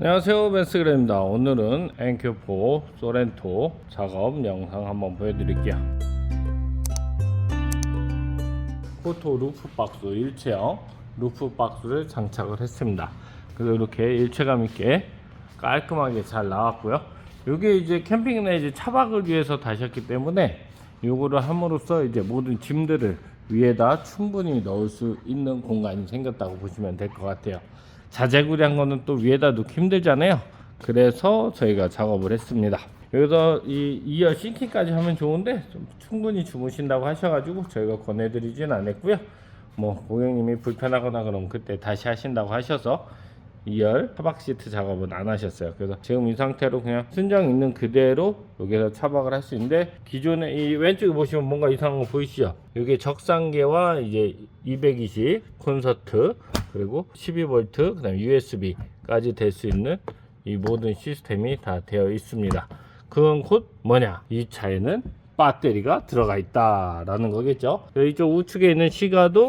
안녕하세요 벤스그램입니다. 오늘은 앵큐4 소렌토 작업 영상 한번 보여드릴게요. 포토 루프 박스 일체형 루프 박스를 장착을 했습니다. 그래서 이렇게 일체감 있게 깔끔하게 잘 나왔고요. 이게 이제 캠핑이나 차박을 위해서 다셨기 때문에 요거를 함으로써 이제 모든 짐들을 위에다 충분히 넣을 수 있는 공간이 생겼다고 보시면 될 것 같아요 자재구리한 거는 또 위에다 놓기 힘들잖아요. 그래서 저희가 작업을 했습니다. 여기서 이 2열 싱킹까지 하면 좋은데 좀 충분히 주무신다고 하셔가지고 저희가 권해드리진 않았고요. 뭐 고객님이 불편하거나 그럼 그때 다시 하신다고 하셔서 2열 차박 시트 작업은 안 하셨어요. 그래서 지금 이 상태로 그냥 순정 있는 그대로 여기서 차박을 할 수 있는데 기존에 이 왼쪽에 보시면 뭔가 이상한 거 보이시죠? 이게 적상계와 이제 220 콘서트 그리고 12V 그다음 USB까지 될 수 있는 이 모든 시스템이 다 되어 있습니다. 그건 곧 뭐냐? 이 차에는 배터리가 들어가 있다라는 거겠죠. 이쪽 우측에 있는 시가도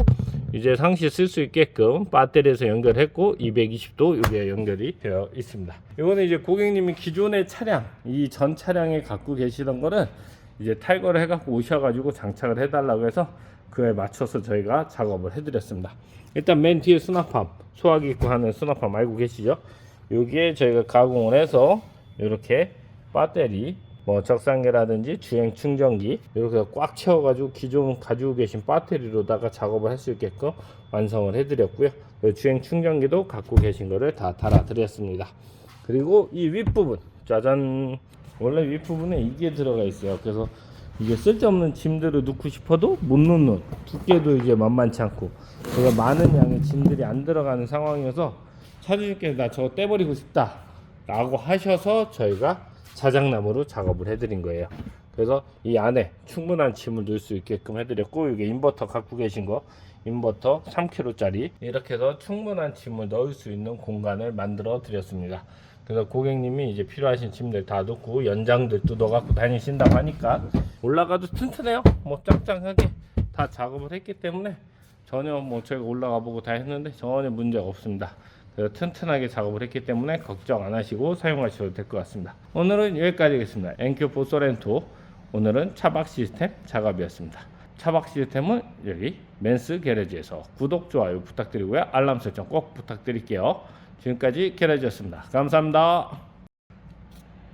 이제 상시 쓸 수 있게끔 배터리에서 연결했고 220도 여기에 연결이 되어 있습니다. 이거는 이제 고객님이 기존의 차량 이 전 차량에 갖고 계시던 거는 이제 탈거를 해갖고 오셔가지고 장착을 해달라고 해서 그에 맞춰서 저희가 작업을 해드렸습니다. 일단 맨 뒤에 수납함 소화기 입고 하는 수납함 알고 계시죠? 여기에 저희가 가공을 해서 이렇게 배터리 뭐 적상계라든지 주행 충전기 이렇게 꽉 채워가지고 기존 가지고 계신 배터리로다가 작업을 할 수 있게끔 완성을 해드렸고요. 그 주행 충전기도 갖고 계신 거를 다 달아드렸습니다. 그리고 이 윗부분 짜잔 원래 윗부분에 이게 들어가 있어요. 그래서 이게 쓸데없는 짐들을 넣고 싶어도 못 넣는 두께도 이제 만만치 않고 그래서 많은 양의 짐들이 안 들어가는 상황이어서 차주님께서 나 저거 떼버리고 싶다 라고 하셔서 저희가 자작나무로 작업을 해드린 거예요. 그래서 이 안에 충분한 짐을 넣을 수 있게끔 해드렸고 이게 인버터 갖고 계신 거 인버터 3kg짜리. 이렇게 해서 충분한 짐을 넣을 수 있는 공간을 만들어 드렸습니다. 그래서 고객님이 이제 필요하신 짐들 다 넣고 연장들도 넣어갖고 다니신다고 하니까 올라가도 튼튼해요. 뭐 짱짱하게 다 작업을 했기 때문에 전혀 뭐 저희가 올라가 보고 다 했는데 전혀 문제가 없습니다 튼튼하게 작업을 했기 때문에 걱정 안 하시고 사용하셔도 될 것 같습니다. 오늘은 여기까지겠습니다. 엔큐4 소렌토. 오늘은 차박 시스템 작업이었습니다. 차박 시스템은 여기 맨스 게레지에서 구독 좋아요 부탁드리고요. 알람 설정 꼭 부탁드릴게요. 지금까지 게레지였습니다. 감사합니다